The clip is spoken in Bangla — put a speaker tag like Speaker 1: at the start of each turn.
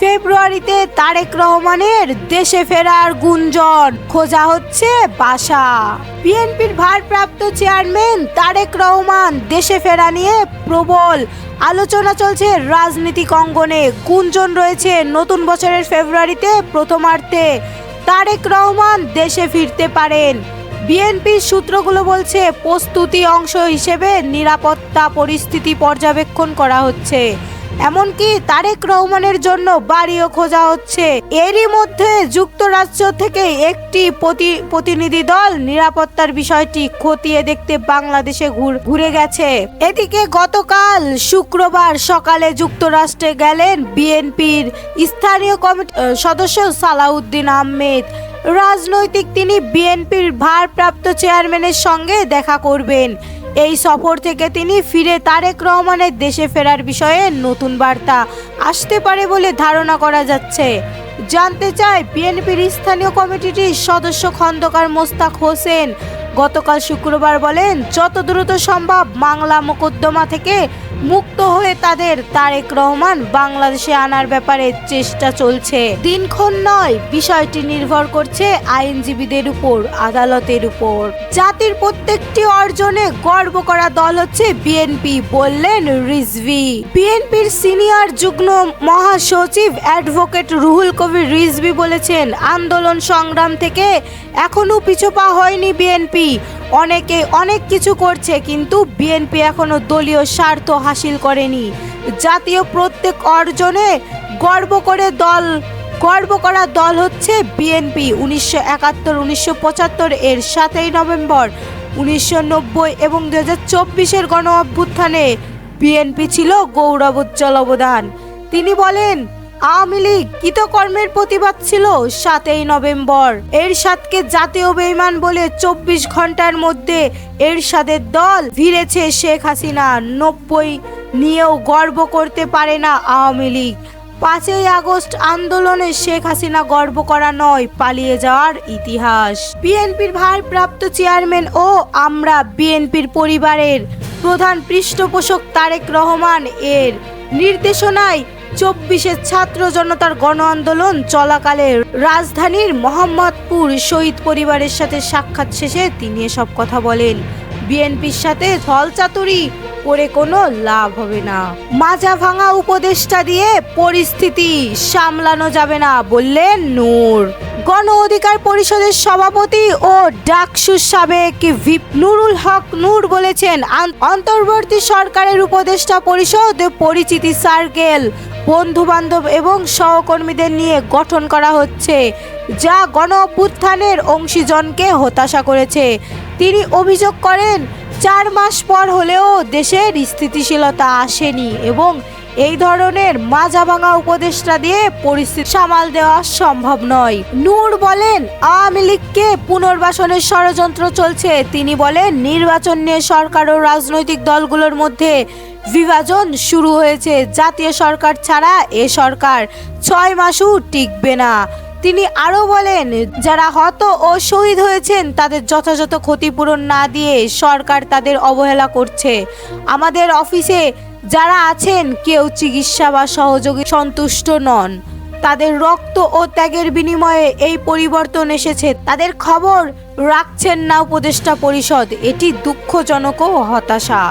Speaker 1: ফেব্রুয়ারিতে তারেক রহমানের দেশে ফেরার গুঞ্জন। খোঁজা হচ্ছে বাসা। বিএনপির ভারপ্রাপ্ত চেয়ারম্যান তারেক রহমান দেশে ফেরা নিয়ে প্রবল আলোচনা চলছে রাজনীতিক অঙ্গনে। গুঞ্জন রয়েছে নতুন বছরের ফেব্রুয়ারিতে প্রথমার্ধে। তারেক রহমান দেশে ফিরতে পারেন। বিএনপির সূত্রগুলো বলছে, প্রস্তুতি অংশ হিসেবে নিরাপত্তা পরিস্থিতি পর্যবেক্ষণ করা হচ্ছে। এমনকি তারেক রহমানের জন্য বাড়িও খোঁজা হচ্ছে। এরই মধ্যে যুক্তরাজ্য থেকে একটি প্রতি- প্রতিনিধি দল নিরাপত্তার বিষয়টি খতিয়ে দেখতে বাংলাদেশে ঘুরে গেছে। এদিকে গতকাল শুক্রবার সকালে যুক্তরাষ্ট্রে গেলেন বিএনপির স্থানীয় কমিটি সদস্য সালাউদ্দিন আহমেদ। রাজনৈতিক তিনি বিএনপির ভারপ্রাপ্ত চেয়ারম্যানের সঙ্গে দেখা করবেন। এই সফর থেকে তিনি ফিরে তারেক রহমানের দেশে ফেরার বিষয়ে নতুন বার্তা আসতে পারে বলে ধারণা করা যাচ্ছে। জানতে চায় বিএনপির স্থানীয় কমিটিটির সদস্য খন্দকার মোস্তাক হোসেন, গতকাল শুক্রবার বলেন, যত দ্রুত সম্ভব বাংলা মোকদ্দমা থেকে মুক্ত হয়ে তাদের তারেক রহমান বাংলাদেশে আনার ব্যাপারে চেষ্টা চলছে। দিনক্ষণ নয়, বিষয়টি নির্ভর করছে আইনজীবীদের উপর, আদালতের উপর। জাতির প্রত্যেকটি অর্জনে গর্ব করা দল হচ্ছে বিএনপি, বললেন রিজভি। বিএনপির সিনিয়র যুগ্ম মহাসচিব অ্যাডভোকেট রুহুল কবির রিজভি বলেছেন, আন্দোলন সংগ্রাম থেকে এখনও পিছুপা হয়নি বিএনপি। অনেকে অনেক কিছু করছে, কিন্তু বিএনপি এখনও দলীয় স্বার্থ হাসিল করেনি। জাতীয় প্রত্যেক অর্জনে গর্ব করে দল, গর্ব করা দল হচ্ছে বিএনপি উনিশশো একাত্তর, উনিশশো পঁচাত্তর এর সাতই নভেম্বর, উনিশশো নব্বই এবং দু হাজার চব্বিশের গণ অভ্যুত্থানে বিএনপি ছিল গৌরবোজ্জ্বল অবদান। তিনি বলেন আওয়ামী লীগ কৃতকর্মের প্রতিবাদ ছিল সাতই নভেম্বর। এরশাদকে জাতীয় বেইমান বলে চব্বিশ ঘণ্টার মধ্যে এরশাদের দল ভিড়েছে শেখ হাসিনা। নব্বই নিয়েও গর্ব করতে পারে না আওয়ামী লীগ। পাঁচই আগস্ট আন্দোলনে শেখ হাসিনা গর্ব করা নয়, পালিয়ে যাওয়ার ইতিহাস। বিএনপির ভারপ্রাপ্ত চেয়ারম্যান ও আমরা বিএনপির পরিবারের প্রধান পৃষ্ঠপোষক তারেক রহমান এর নির্দেশনায় চব্বিশের ছাত্র জনতার গণ আন্দোলন চলাকালে রাজধানীর মোহাম্মদপুর শহীদ পরিবারের সাথে সাক্ষাৎ শেষে তিনি এসব কথা বলেন। বিএনপির সাথে ছলচাতুরি করে কোনো লাভ হবে না। মাজা ভাঙা উপদেষ্টা দিয়ে পরিস্থিতি সামলানো যাবে না বললেন নূর। গণ অধিকার পরিষদের সভাপতি ও ডাকসুর সাবেক ভিপ নুরুল হক নূর বলেছেন অন্তর্বর্তী সরকারের উপদেষ্টা পরিষদ পরিচিতি সার্কেল বন্ধু বান্ধব এবং সহকর্মীদের নিয়ে গঠন করা হচ্ছে, যা গণ অভ্যুত্থানের অংশীজনকে হতাশা করেছে। তিনি অভিযোগ করেন, চার মাস পর হলেও দেশের স্থিতিশীলতা আসেনি এবং এই ধরনের মাজা ভাঙা উপদেষ্টা দিয়ে পরিস্থিতি সামাল দেওয়া সম্ভব নয়। নূর বলেন, আওয়ামী লীগকে পুনর্বাসনের ষড়যন্ত্র চলছে। তিনি বলেন, নির্বাচন নিয়ে সরকার ও রাজনৈতিক দলগুলোর মধ্যে বিভাজন শুরু হয়েছে। জাতীয় সরকার ছাড়া এ সরকার ছয় মাসও টিকবে না। তিনি আরও বলেন, যারা হত ও শহীদ হয়েছেন তাদের যথাযথ ক্ষতিপূরণ না দিয়ে সরকার তাদের অবহেলা করছে। আমাদের অফিসে যারা আছেন কেউ চিকিৎসা বা সহযোগী সন্তুষ্ট নন। তাদের রক্ত ও ত্যাগের বিনিময়ে এই পরিবর্তন এসেছে। তাদের খবর রাখছেন না উপদেষ্টা পরিষদ। এটি দুঃখজনক ও হতাশা।